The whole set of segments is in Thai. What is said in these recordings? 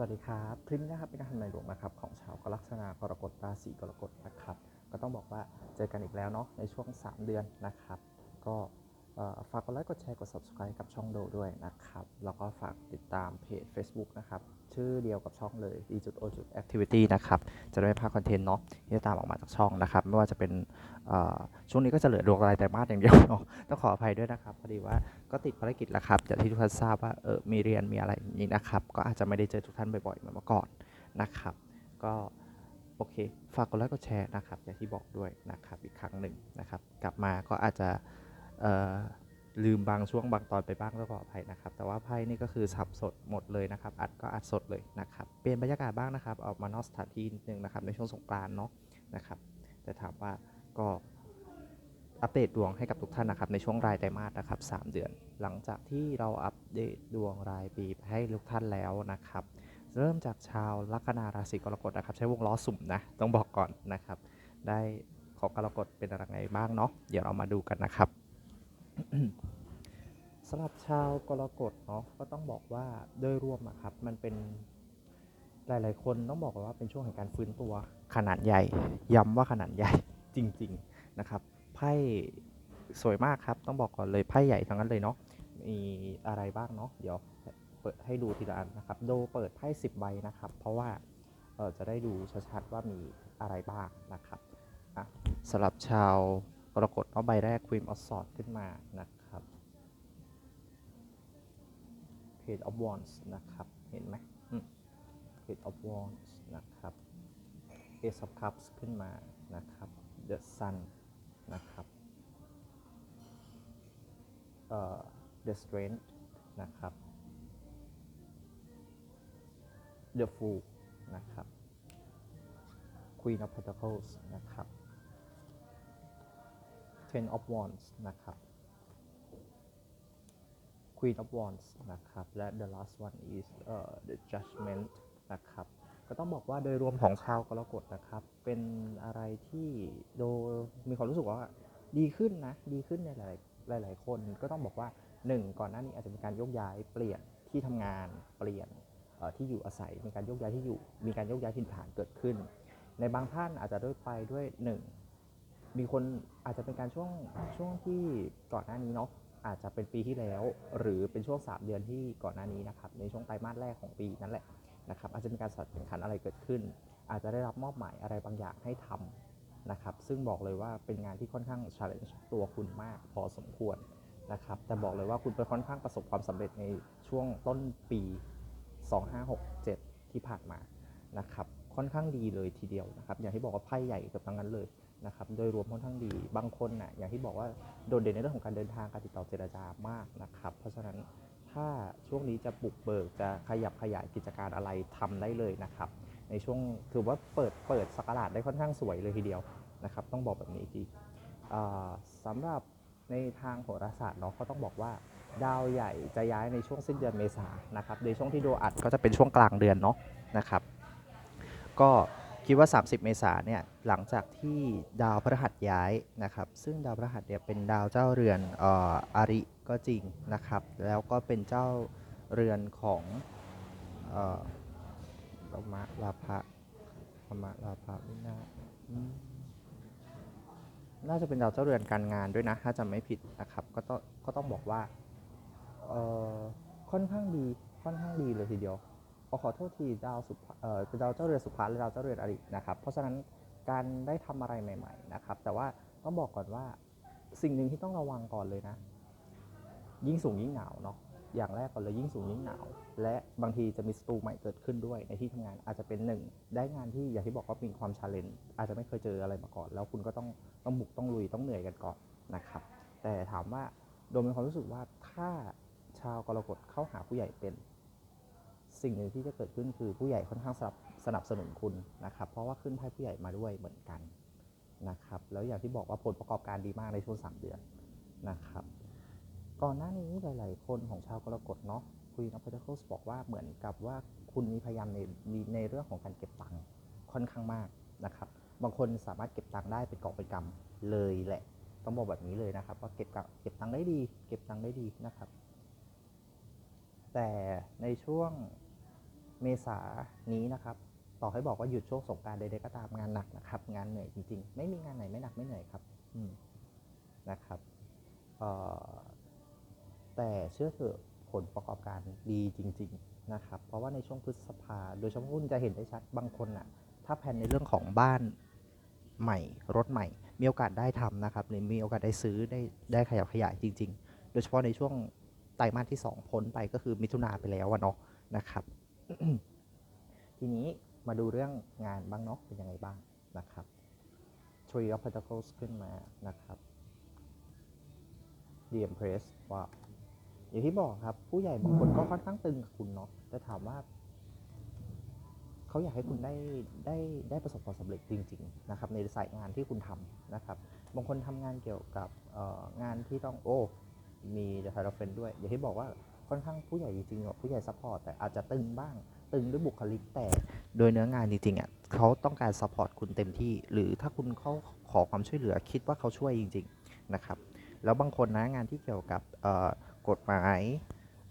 สวัสดีครับคลิปนี้นะครับเป็นการทำนายดวงนะครับของชาวกลักษณะกรกฎราศีกรกฎนะครับ ก็ต้องบอกว่าเจอกันอีกแล้วเนาะในช่วง 3 เดือนนะครับ ก็ ฝากกดไลค์กดแชร์กด subscribe กับช่องโดด้วยนะครับ แล้วก็ฝากติดตามเพจ Facebook นะครับ ชื่อเดียวกับช่องเลย d o activity นะครับ จะได้ไม่พลาดคอนเทนต์เนาะที่จะตามออกมาจากช่องนะครับ ไม่ว่าจะเป็นช่วงนี้ก็จะเหลือดวงรายแต่มาสอย่างเดียวเนาะต้องขออภัยด้วยนะครับ พอดีว่าก็ติดภารกิจแล้วครับอย่างที่ทุกท่านทราบว่าเออมีเรียนมีอะไรอย่างนี้นะครับ ก็อาจจะไม่ได้เจอทุกท่านบ่อยๆเหมือนเมื่อก่อนนะครับ ก็โอเค ฝากกดไลค์กดแชร์นะครับอย่างที่บอกด้วยนะครับอีกครั้งหนึ่งนะครับ กลับมาก็อาจจะ ลืมบางช่วงบางตอนไปบ้างต้องขออภัยนะครับ แต่ว่าไพ่นี่ก็คือสับสดหมดเลยนะครับ อัดก็อัดสดเลยนะครับ เปลี่ยนบรรยากาศบ้างนะครับ ออกมานอกสถานที่นิดนึงนะครับ ในช่วงสงกรานต์เนาะนะครับ แต่ถามว่าก็อัปเดตดวงให้กับทุกท่านนะครับ ในช่วงรายไตรมาสนะครับ3เดือน หลังจากที่เราอัปเดตดวงรายปีไปให้ทุกท่านแล้วนะครับ เริ่มจากชาวลัคนาราศีกรกฎนะครับ ใช้วงล้อสุ่มนะ ต้องบอกก่อนนะครับ ได้ของกรกฎเป็นอะไรบ้างเนาะ เดี๋ยวเรามาดูกันนะครับ สำหรับชาวกรกฎเนาะก็ต้องบอกว่าโดยรวมอะครับ มันเป็นหลาย ๆ คนต้องบอกว่าเป็นช่วงแห่งการฟื้นตัวขนาดใหญ่ ย้ำว่าขนาดใหญ่จริง ๆ นะครับไพ่สวยมากครับ ต้องบอกก่อนเลยไพ่ใหญ่ทั้งนั้นเลยเนาะมีอะไรบ้างเนาะเดี๋ยวเปิดให้ดูทีละอันนะครับ โดเปิดไพ่10 ใบนะครับ เพราะว่าจะได้ดูชัดๆว่ามีอะไรบ้างนะครับสำหรับชาว รกฎเพราะใบแรกควีนออสอดขึ้นมานะครับเพจออฟวอนส์นะครับ เห็นไหมเพจออฟวอนส์นะครับเอซับคัพขึ้นมานะครับเดอะซันนะครับเอ่อเดอะสเตรนท์นะครับเดอะฟูนะครับ Queen of Pentacles นะครับ Ten of Wands นะครับ Queen of Wands นะครับ และ the last one is uh, the Judgment นะครับ ก็ต้องบอกว่าโดยรวมของชาวกรกฎนะครับ เป็นอะไรที่โดมีความรู้สึกว่าดีขึ้นนะ ดีขึ้นในหลายหลายๆคนก็ต้องบอกว่า 1 ก่อนหน้านี้อาจจะมีการโยกย้ายเปลี่ยนที่ทำงานเปลี่ยนที่อยู่อาศัยมีการโยกย้ายที่อยู่ มีการโยกย้ายถิ่นฐานเกิดขึ้น ในบางท่านอาจจะด้วยไปด้วย 1 มีคนอาจจะเป็นการช่วงช่วงที่ก่อนหน้านี้เนาะอาจจะเป็นปีที่แล้ว หรือเป็นช่วง 3 เดือนที่ก่อนหน้านี้นะครับในช่วงไตรมาสแรกของปีนั่นแหละนะครับอาจจะมีการสอบแข่งขันอะไรเกิดขึ้น อาจจะได้รับมอบหมายอะไรบางอย่างให้ทำนะครับซึ่งบอกเลยว่าเป็นงานที่ค่อนข้าง challenge ตัวคุณมากพอสมควรนะครับแต่บอกเลยว่าคุณไปค่อนข้างประสบความสำเร็จในช่วงต้นปี 2567 ที่ผ่านมานะครับค่อนข้างดีเลยทีเดียวนะครับอย่างที่บอกว่าไพ่ใหญ่เกือบทั้งนั้นเลย นะครับโดยรวมค่อนข้างดีบางคนน่ะอย่างที่บอกว่าโดดเด่นในเรื่องของการเดินทางการติดต่อเจรจามากนะครับ เพราะฉะนั้นถ้าช่วงนี้จะบุกเบิกจะขยับขยายกิจการอะไรทำได้เลยนะครับ ในช่วงถือว่าเปิดเปิดสกราดได้ค่อนข้างสวยเลยทีเดียวนะครับ ต้องบอกแบบนี้ทีอ่าสำหรับในทางโหราศาสตร์เนาะก็ต้องบอกว่าดาวใหญ่จะย้ายในช่วงสิ้นเดือนเมษานะครับในช่วงที่โดอัดก็จะเป็นช่วงกลางเดือนเนาะนะครับ ก็ คิดว่า 30 เมษายนเนี่ยหลังจากที่ดาวพฤหัสย้ายนะครับ ซึ่งดาวพฤหัสเนี่ยเป็นดาวเจ้าเรือนออาริก็จริงนะครับ แล้วก็เป็นเจ้าเรือนของธรรมะลาภะธรรมะลาภะไม่น่าน่าจะเป็นดาวเจ้าเรือนการงานด้วยนะ ถ้าจำไม่ผิดนะครับ ก็ต้องก็ต้องบอกว่าค่อนข้างดีค่อนข้างดีเลยทีเดียว ขอขอโทษทีดาวสุภเอ่อเป็นดาวเจ้าเรือสุภาและดาวเจ้าเรือนอรินะครับ เพราะฉะนั้นการได้ทำอะไรใหม่ ๆ นะครับ แต่ว่าต้องบอกก่อนว่าสิ่งหนึ่งที่ต้องระวังก่อนเลยนะ ยิ่งสูงยิ่งหนาวเนาะอย่างแรกก่อนเลยยิ่งสูงยิ่งหนาว และบางทีจะมีศัตรูใหม่เกิดขึ้นด้วย ในที่ทำงานอาจจะเป็นหนึ่งได้งานที่อย่างที่บอกว่ามีความชาเลนจ์อาจจะไม่เคยเจออะไรมาก่อน แล้วคุณก็ต้องต้องบุกต้องลุยต้องเหนื่อยกันก่อนนะครับ แต่ถามว่าโดยมีความรู้สึกว่าถ้าชาวกรกฎเข้าหาผู้ใหญ่เป็น สิ่งหนึ่งที่จะเกิดขึ้นคือผู้ใหญ่ค่อนข้างสนับสนับสนุนคุณนะครับ เพราะว่าขึ้นไพ่ผู้ใหญ่มาด้วยเหมือนกันนะครับ แล้วอย่างที่บอกว่าผลประกอบการดีมากในช่วง 3 เดือนนะครับ ก่อนหน้านี้หลาย ๆ คนของชาวกรกฎเนาะคุยนักพัฒนาบอกว่าเหมือนกับว่าคุณมีพยายามในมีในเรื่องของการเก็บตังค์ค่อนข้างมากนะครับ บางคนสามารถเก็บตังค์ได้เป็นกอบเป็นกำเลยแหละต้องบอกแบบนี้เลยนะครับ ว่าเก็บเก็บตังค์ได้ดี เก็บตังค์ได้ดีนะครับ แต่ในช่วง เมษานี้นะครับ ต่อให้บอกว่าหยุดช่วงสงการใดๆก็ตามงานหนักนะครับ งานเหนื่อยจริงๆ ไม่มีงานไหนไม่หนักไม่เหนื่อยครับนะครับแต่เชื่อเถอะผลประกอบการดีจริง ๆนะครับ เพราะว่าในช่วงพฤษภาโดยเฉพาะคุณจะเห็นได้ชัดบางคนอะถ้าแผนในเรื่องของบ้านใหม่รถใหม่ มีโอกาสได้ทำนะครับหรือมีโอกาสได้ซื้อได้ได้ขยับขยายจริง ๆ โดยเฉพาะในช่วงไตรมาสที่ 2 พ้นไปก็คือมิถุนาไปแล้วเนาะนะครับ ทีนี้มาดูเรื่องงานบ้างเนาะเป็นยังไงบ้างนะครับ Tree of Pentacles ขึ้นมานะครับ The Empress ว่าอย่างที่บอกครับ ผู้ใหญ่บางคนก็ค่อนข้างตึงกับคุณเนาะแต่ถามว่า เขาอยากให้คุณได้ได้ได้ประสบความสำเร็จจริง ๆ นะครับ ในสายงานที่คุณทำนะครับ บางคนทำงานเกี่ยวกับงานที่ต้องโอ้มีเดอะไทรเฟนด้วย อย่างที่บอกว่า ค่อนข้างผู้ใหญ่จริงๆอะผู้ใหญ่ซัพพอร์ตแต่อาจจะตึงบ้าง ตึงด้วยบุคลิกแต่โดยเนื้องานจริงๆอะเขาต้องการซัพพอร์ตคุณเต็มที่ หรือถ้าคุณเขาขอความช่วยเหลือคิดว่าเขาช่วยจริง ๆนะครับ แล้วบางคนนะงานที่เกี่ยวกับเอ่อกฎหมาย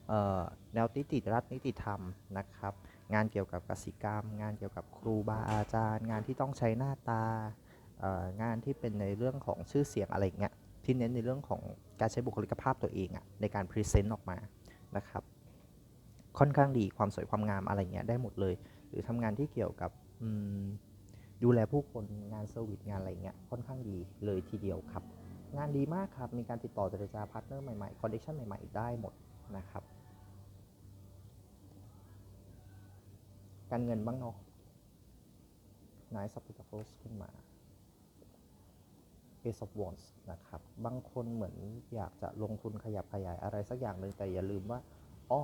เอ่อแนวนิติรัฐนิติธรรมนะครับ งานเกี่ยวกับกสิกรรม งานเกี่ยวกับครูบาอาจารย์ งานที่ต้องใช้หน้าตาเอ่องานที่เป็นในเรื่องของชื่อเสียงอะไรอย่างเงี้ยที่เน้นในเรื่องของการใช้บุคลิกภาพตัวเองอะในการพรีเซนต์ออกมา นะครับ ค่อนข้างดีความสวยความงามอะไรเงี้ยได้หมดเลย หรือทำงานที่เกี่ยวกับดูแลผู้คนงานเซอร์วิสงานอะไรเงี้ยค่อนข้างดีเลยทีเดียวครับ งานดีมากครับมีการติดต่อเจรจาพาร์ทเนอร์ใหม่ๆคอนเนคชั่นใหม่ๆ ได้หมดนะครับ การเงินบ้างเนาะนายสับปิตาโฟสขึ้นมา Ace of Wands นะครับ บางคนเหมือนอยากจะลงทุนขยับขยายอะไรสักอย่างหนึ่งแต่อย่าลืมว่าอ้อ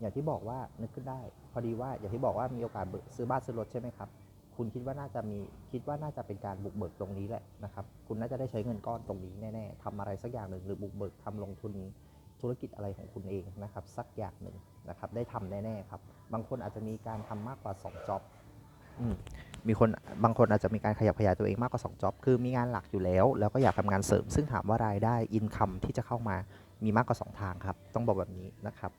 อย่างที่บอกว่านึกขึ้นได้ พอดีว่าอย่างที่บอกว่ามีโอกาสเบิกซื้อบ้านซื้อรถใช่ไหมครับ คุณคิดว่าน่าจะมีคิดว่าน่าจะเป็นการบุกเบิกตรงนี้แหละนะครับ คุณน่าจะได้ใช้เงินก้อนตรงนี้แน่ๆทำอะไรสักอย่างหนึ่งหรือบุกเบิกทำลงทุนธุรกิจอะไรของคุณเองนะครับสักอย่างหนึ่งนะครับได้ทำแน่ๆครับ บางคนอาจจะมีการทำมากกว่า2 job อืม มีคนบางคนอาจจะมีการขยับขยายตัวเองมากกว่า2 job คือมีงานหลักอยู่แล้ว แล้วก็อยากทำงานเสริม ซึ่งถามว่ารายได้อินคัมที่จะเข้ามามีมากกว่า 2 ทางครับ ต้องบอกแบบนี้นะครับ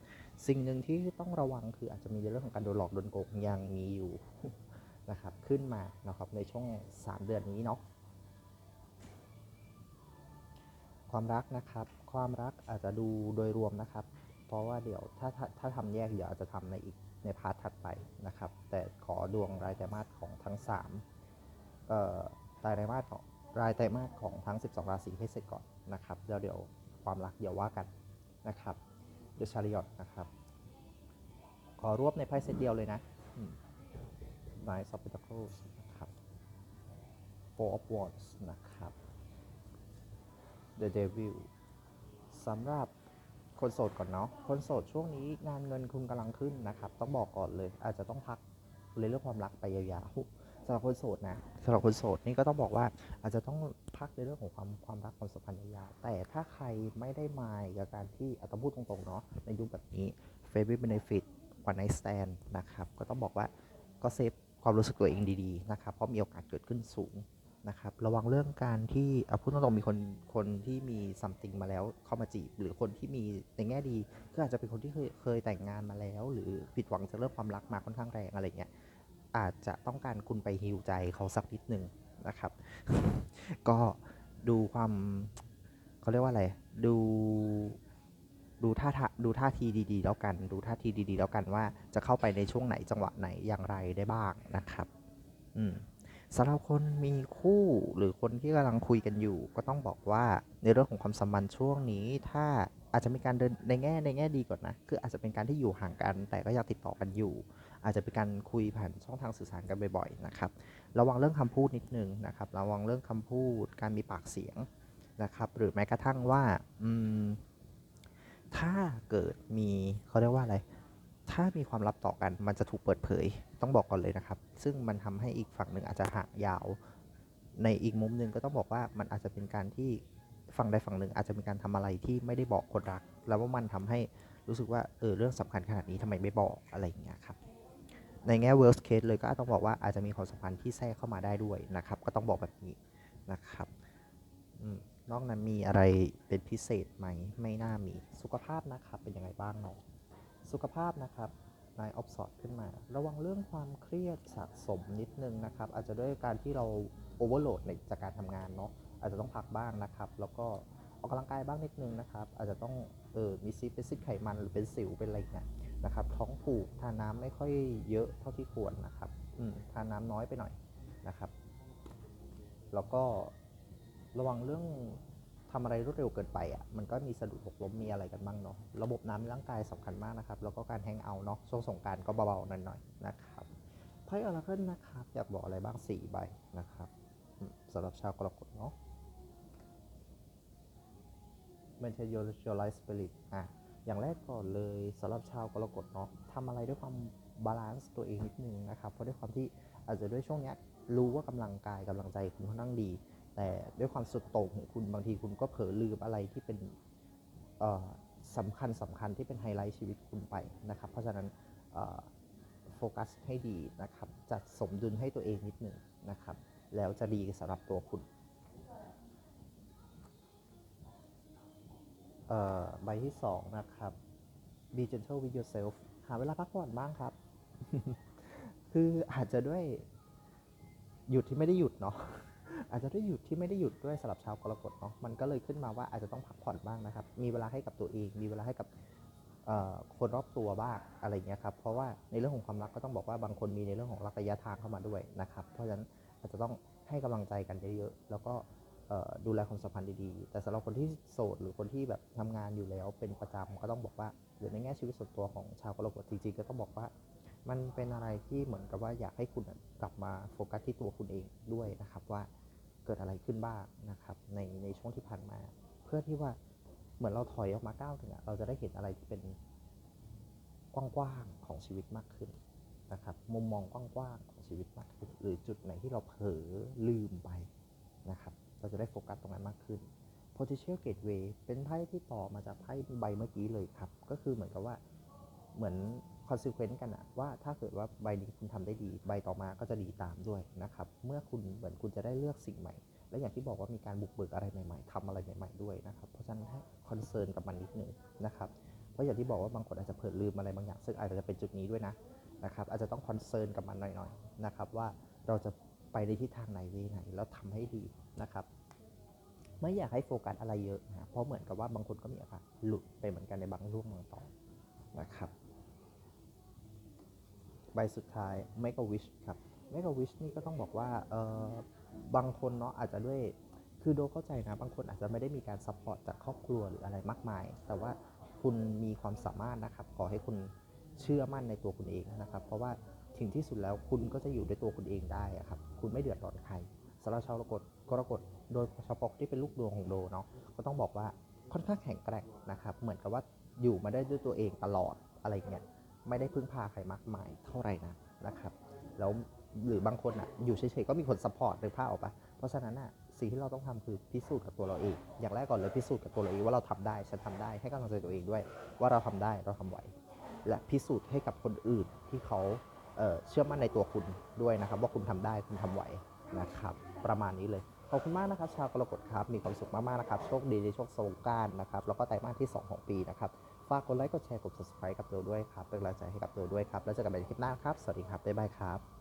สิ่งหนึ่งที่ต้องระวังคืออาจจะมีเรื่องของการโดนหลอกโดนโกงยังมีอยู่นะครับขึ้นมานะครับในช่วง 3 เดือนนี้เนาะความรักนะครับ ความรักอาจจะดูโดยรวมนะครับ เพราะว่าเดี๋ยวถ้าถ้าถ้าทำแยกเดี๋ยวอาจจะทำในอีกในพาร์ทถัดไปายไตรมาสของทั้ง3เอ่อรายไตรมาสของรายไตรมาสของทั้ง 12 ราศีให้เสร็จก่อนนะครับแล้วเดี๋ยวความรักเดี๋ยวว่ากันนะครับเดชาริอตนะครับขอรวบในไพ่เซตเดียวเลยนะนายซอฟต์ e ค a สนะครับ Four of Wands นะครับ The Devil สำหรับคนโสดก่อนเนาะ คนโสดช่วงนี้งานเงินคุณกำลังขึ้นนะครับ ต้องบอกก่อนเลย อาจจะต้องพัก ในเรื่องความรักไปยาวๆสำหรับคนโสดนะสำหรับคนโสดนี่ก็ต้องบอกว่าอาจจะต้องพักในเรื่องของความความรักความสัมพันธ์ยาวๆแต่ถ้าใครไม่ได้มายกับการที่อาจจะพูดตรงๆเนาะในยุคแบบนี้ f a v o r i t benefit วันไนสแตนนะครับก็ต้องบอกว่าก็เซฟความรู้สึกตัวเองดีๆนะครับเพราะมีโอกาสเกิดขึ้นสูงนะครับระวังเรื่องการที่เอาพูดตรงๆมีคนคนที่มีซัมติงมาแล้วเข้ามาจีบ หรือคนที่มีในแง่ดีก็อาจจะเป็นคนที่เคยเคยแต่งงานมาแล้ว หรือผิดหวังจากเรื่องความรักมาค่อนข้างแรงอะไรเงี้ย อาจจะต้องการคุณไปฮิวใจเขาสักนิดหนึ่งนะครับ ก็ดูความเขาเรียกว่าอะไร ดูดูท่าทาดูท่าทีดีๆ แล้วกัน ดูท่าทีดีๆ แล้วกันว่าจะเข้าไปในช่วงไหนจังหวะไหนอย่างไรได้บ้างนะครับ อืมสำหรับคนมีคู่หรือคนที่กำลังคุยกันอยู่ ก็ต้องบอกว่าในเรื่องของความสัมพันธ์ช่วงนี้ถ้า อาจจะมีการเดินในแง่ในแง่ดีก่อนนะ คืออาจจะเป็นการที่อยู่ห่างกัน แต่ก็ยังติดต่อกันอยู่ อาจจะเป็นการคุยผ่านช่องทางสื่อสารกันบ่อยๆนะครับ ระวังเรื่องคำพูดนิดนึงนะครับ ระวังเรื่องคำพูด การมีปากเสียงนะครับ หรือแม้กระทั่งว่าถ้าเกิดมีเขาเรียกว่าอะไร ถ้ามีความลับต่อกัน มันจะถูกเปิดเผย ต้องบอกก่อนเลยนะครับ ซึ่งมันทำให้อีกฝั่งหนึ่งอาจจะห่างยาว ในอีกมุมหนึ่งก็ต้องบอกว่ามันอาจจะเป็นการที่ ฝั่งใดฝั่งหนึ่งอาจจะมีการทำอะไรที่ไม่ได้บอกคนรัก แล้วว่ามันทำให้รู้สึกว่าเออเรื่องสำคัญขนาดนี้ทำไมไม่บอกอะไรอย่างเงี้ยครับในแง่ worst case เลยก็ต้องบอกว่าอาจจะมีความสัมพันธ์ที่แทรกเข้ามาได้ด้วยนะครับ ก็ต้องบอกแบบนี้นะครับอืมนอกนั้นมีอะไรเป็นพิเศษไหมไม่น่ามีสุขภาพนะครับเป็นยังไงบ้างเนาะสุขภาพนะครับ Nine of Swords ขึ้นมา ระวังเรื่องความเครียดสะสมนิดนึงนะครับ อาจจะด้วยการที่เราโอเวอร์โหลดในจากการทำงานเนาะ อาจจะต้องพักบ้างนะครับ แล้วก็ออกกำลังกายบ้างนิดนึงนะครับ อาจจะต้องเออมีซีเป็นซีดไขมันหรือเป็นสิวเป็นอะไรเงี้ยนะครับ ท้องผูกทานน้ำไม่ค่อยเยอะเท่าที่ควรนะครับอืมทานน้ำน้อยไปหน่อยนะครับ แล้วก็ระวังเรื่องทำอะไรรวดเร็วเกินไปอะ มันก็มีสะดุดหกล้มมีอะไรกันบ้างเนาะ ระบบน้ำในร่างกายสำคัญมากนะครับ แล้วก็การแฮงเอาเนาะ ช่วงสงการก็เบาๆหน่อยๆนะครับ ไพ่ออราเคิลนะครับ อยากบอกอะไรบ้างสี่ใบนะครับสำหรับชาวกรกฎเนาะ m a n t a i n your your life spirit อะอย่างแรกก่อนเลยสำหรับชาวกรกฎเนาะทำอะไรด้วยความบาลานซ์ตัวเองนิดนึงนะครับ เพราะด้วยความที่อาจจะด้วยช่วงเนี้ยรู้ว่ากำลังกายกำลังใจคุณค่อนข้างดี แต่ด้วยความสุดโต่งของคุณบางทีคุณก็เผลอลืมอะไรที่เป็นสำคัญสำคัญที่เป็นไฮไลท์ชีวิตคุณไปนะครับ เพราะฉะนั้นโฟกัสให้ดีนะครับ จัดสมดุลให้ตัวเองนิดหนึ่งนะครับ แล้วจะดีสำหรับตัวคุณ เอ่อใบที่สองนะครับ be gentle with yourself หาเวลาพักผ่อนบ้างครับ คืออาจจะด้วยหยุดที่ไม่ได้หยุดเนาะอาจจะด้วยหยุดที่ไม่ได้หยุดด้วยสำหรับชาวกรกฎเนาะมันก็เลยขึ้นมาว่าอาจจะต้องพักผ่อนบ้างนะครับ มีเวลาให้กับตัวเอง มีเวลาให้กับคนรอบตัวบ้างอะไรเงี้ยครับ เพราะว่าในเรื่องของความรักก็ต้องบอกว่าบางคนมีในเรื่องของรักระยะทางเข้ามาด้วยนะครับ เพราะฉะนั้นอาจจะต้องให้กำลังใจกันเยอะๆ แล้วก็ ดูแลความสัมพันธ์ดีๆ แต่สำหรับคนที่โสดหรือคนที่แบบทำงานอยู่แล้วเป็นประจำก็ต้องบอกว่าหรือในแง่ชีวิตส่วนตัวของชาวกรกฎจริงๆก็ต้องบอกว่า มันเป็นอะไรที่เหมือนกับว่าอยากให้คุณกลับมาโฟกัสที่ตัวคุณเองด้วยนะครับว่าเกิดอะไรขึ้นบ้างนะครับในในช่วงที่ผ่านมา เพื่อที่ว่าเหมือนเราถอยออกมาก้าวหนึ่งอะเราจะได้เห็นอะไรที่เป็นกว้างๆของชีวิตมากขึ้นนะครับมุมมองกว้างๆของชีวิตมากขึ้นหรือจุดไหนที่เราเผลอลืมไปนะครับ เราจะได้โฟกัสตรงนั้นมากขึ้น potential gateway เป็นไพ่ที่ต่อมาจากไพ่ใบเมื่อกี้เลยครับ ก็คือเหมือนกับว่าเหมือน consequence กันอะว่าถ้าเกิดว่าใบนี้คุณทำได้ดี ใบต่อมาก็จะดีตามด้วยนะครับ เมื่อคุณเหมือนคุณจะได้เลือกสิ่งใหม่ และอย่างที่บอกว่ามีการบุกเบิกอะไรใหม่ๆทำอะไรใหม่ ๆด้วยนะครับ เพราะฉะนั้นให้คอนเซิร์นกับมันนิดนึงนะครับ เพราะอย่างที่บอกว่าบางคนอาจจะเผลอลืมอะไรบางอย่าง ซึ่งอาจจะเป็นจุดนี้ด้วยนะนะครับ อาจจะต้องคอนเซิร์นกับมันหน่อยๆนะครับว่าเราจะ ไปในทิศทางไหนเวไหนแล้วทำให้ดีนะครับ ไม่อยากให้โฟกัสอะไรเยอะนะเพราะเหมือนกับว่าบางคนก็มีอการหลุดไปเหมือนกันในบางช่วงบางตอนนะครับใบสุดท้าย make a wish ครับ make a wish นี่ก็ต้องบอกว่าเออบางคนเนาะอาจจะด้วยคือโดเข้าใจนะบางคนอาจจะไม่ได้มีการซัพพอร์ตจากครอบครัวหรืออะไรมากมาย แต่ว่าคุณมีความสามารถนะครับ ขอให้คุณเชื่อมั่นในตัวคุณเองนะครับ เพราะว่า ถึงที่สุดแล้วคุณก็จะอยู่ด้วยตัวคุณเองได้ครับ คุณไม่เดือดร้อนใครสำหรับชาวกรกฎกรกฎโดยเฉพาะที่เป็นลูกดวงของโดเนาะก็ต้องบอกว่าค่อนข้างแข็งแกร่งนะครับ เหมือนกับว่าอยู่มาได้ด้วยตัวเองตลอดอะไรเงี้ยไม่ได้พึ่งพาใครมากมายเท่าไหร่นะนะครับแล้วหรือบางคนอะอยู่เฉยๆก็มีคนซัพพอร์ตหรือผ้าออกปะเพราะฉะนั้นอะสิ่งที่เราต้องทำคือพิสูจน์กับตัวเราเอง อย่างแรกก่อนเลยพิสูจน์กับตัวเราเองว่าเราทำได้ฉันทำได้ให้กำลังใจตัวเองด้วย ว่าเราทำได้เราทำไหวและพิสูจน์ให้กับคนอื่นที่เขา เชื่อมั่นในตัวคุณด้วยนะครับ ว่าคุณทำได้คุณทำไหวนะครับ ประมาณนี้เลย ขอบคุณมากนะครับ ชาวกรกฎครับ มีความสุขมากๆนะครับ โชคดีในช่วงสงการนะครับ แล้วก็ไตรมาสที่ 2 ของปีนะครับ ฝากกดไลค์ กดแชร์ กด subscribe กับตัวด้วยครับ เป็นกำลังใจให้กับตัวด้วยครับ แล้วเจอกันใหม่ในคลิปหน้าครับ สวัสดีครับ บ๊ายบายครับ